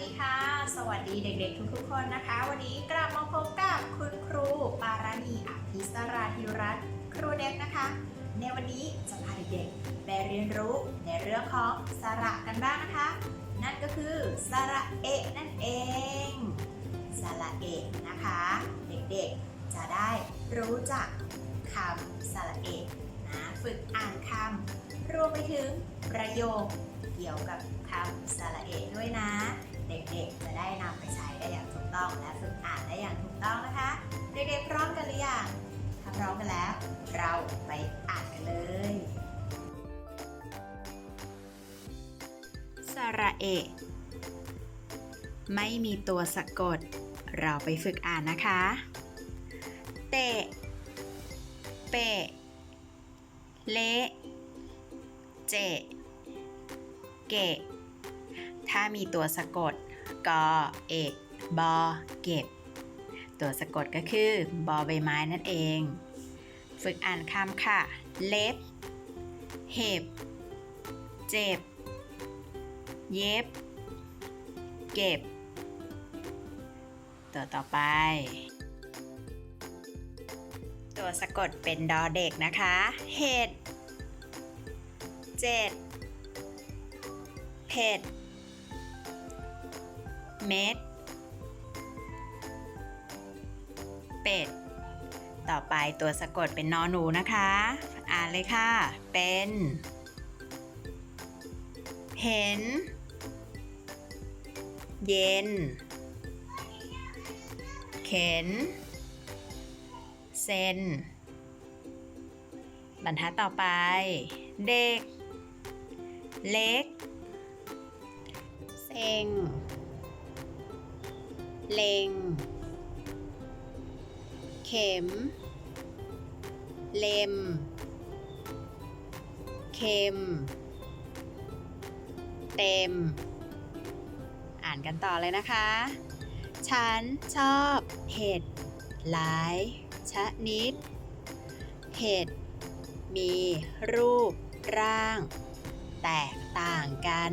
ดีค่ะ สวัสดีเด็กๆ ทุกๆ คนนะคะ วันนี้กลับมาพบกับคุณครูปารณีอภิสราธิรัตน์ครูเด็กนะคะ ในวันนี้จะพาเด็กๆไปเรียนรู้ในเรื่องของสระกันบ้างนะคะ นั่นก็คือสระเอะนั่นเองสระเอะนะคะ เด็กๆจะได้รู้จักคำสระเอะนะฝึกอ่านคำรวมไปถึงประโยคเกี่ยวกับคำสระเอะด้วยนะ เด็กๆ จะได้นำไปใช้ได้อย่างถูกต้องและฝึกอ่านได้อย่างถูกต้องนะคะ เด็กๆพร้อมกันหรือยังถ้าพร้อมกันแล้ว เราไปอ่านกันเลย สระเอะไม่มีตัวสะกด เราไปฝึกอ่านนะคะ เตะ เปะ เละ เจ เกะ ถ้ามีตัวสะกดกอเอกบอเก็บ ตัวสะกดก็คือบอใบไม้นั่นเอง ฝึกอ่านคำค่ะ เล็บ เห็บ เจ็บ เย็บ เก็บ ตัวต่อไป ตัวสะกดเป็นดอเด็กนะคะ เห็ด เจ็ดเผ็ด เม็ดเป็ด ต่อไปตัวสะกดเป็นนอหนูนะคะ อ่านเลยค่ะ เป็น เห็น เย็น เข็น เซนบรรทัดต่อไป เด็ก เล็ก เซ็ง เลงเข็ม เล็ม เค็ม เต็ม อ่านกันต่อเลยนะคะ ฉันชอบเห็ดหลายชนิด เห็ด มีรูปร่าง แตกต่างกัน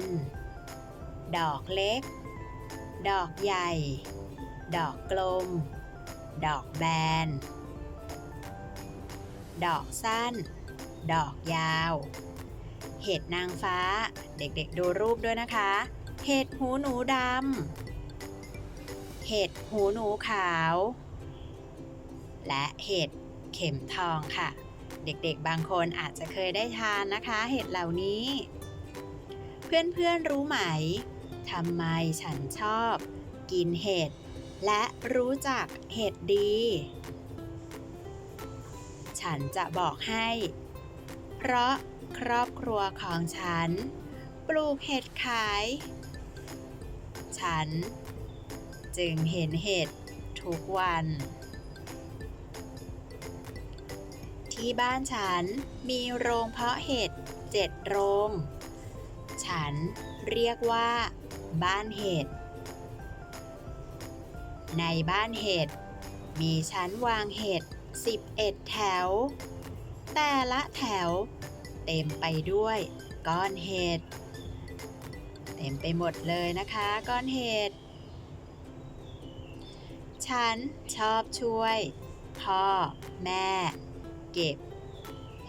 ดอกเล็ก ดอกใหญ่ ดอกกลม ดอกแบน ดอกสั้น ดอกยาว เห็ดนางฟ้า เด็กๆดูรูปด้วยนะคะ เห็ดหูหนูดำ เห็ดหูหนูขาว และเห็ดเข็มทองค่ะ เด็กๆบางคนอาจจะเคยได้ทานนะคะ เห็ดเหล่านี้ เพื่อนๆรู้ไหมทำไมฉันชอบกินเห็ด และรู้จักเห็ดดี ฉันจะบอกให้ เพราะครอบครัวของฉัน ปลูกเห็ดขาย ฉัน จึงเห็นเห็ดทุกวัน ที่บ้านฉันมีโรงเพาะเห็ดเจ็ดโรง ฉันเรียกว่าบ้านเห็ด ในบ้านเห็ด มีชั้นวางเห็ด 11 แถว แต่ละแถว เต็มไปด้วยก้อนเห็ด เต็มไปหมดเลยนะคะก้อนเห็ด ฉันชอบช่วย พ่อ แม่ เก็บ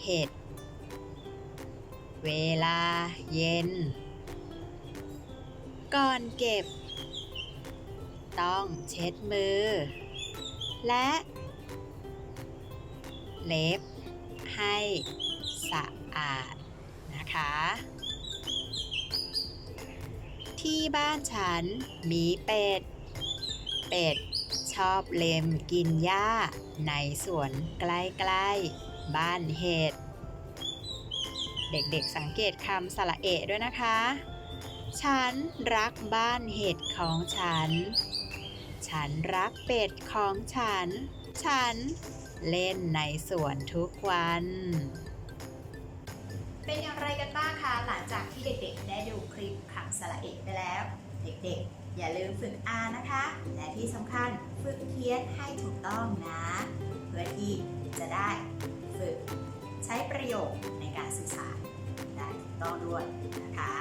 เห็ด เวลาเย็น ก่อนเก็บ ต้องเช็ดมือ และ เล็บให้สะอาดนะคะ ที่บ้านฉันมีเป็ด เป็ดชอบเล็มกินหญ้าในสวนใกล้ๆบ้านเห็ด เด็กๆสังเกตคำสระเอะด้วยนะคะ ฉันรักบ้านเห็ดของฉัน ฉันรักเป็ดของฉัน ฉันเล่นในสวนทุกวัน เป็นอย่างไรกันบ้างคะหลังจากที่เด็กๆ ได้ดูคลิปคำสระเอกไปแล้ว เด็กๆ อย่าลืมฝึกอ่านนะคะ และที่สำคัญฝึกเขียนให้ถูกต้องนะ เพื่อที่จะได้ฝึกใช้ประโยคในการสื่อสารได้ถูกต้องด้วยนะคะ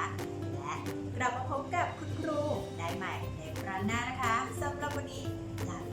และกลับมาพบกับคุณครูได้ใหม่ในครั้งหน้านะคะสำหรับวันนี้ลา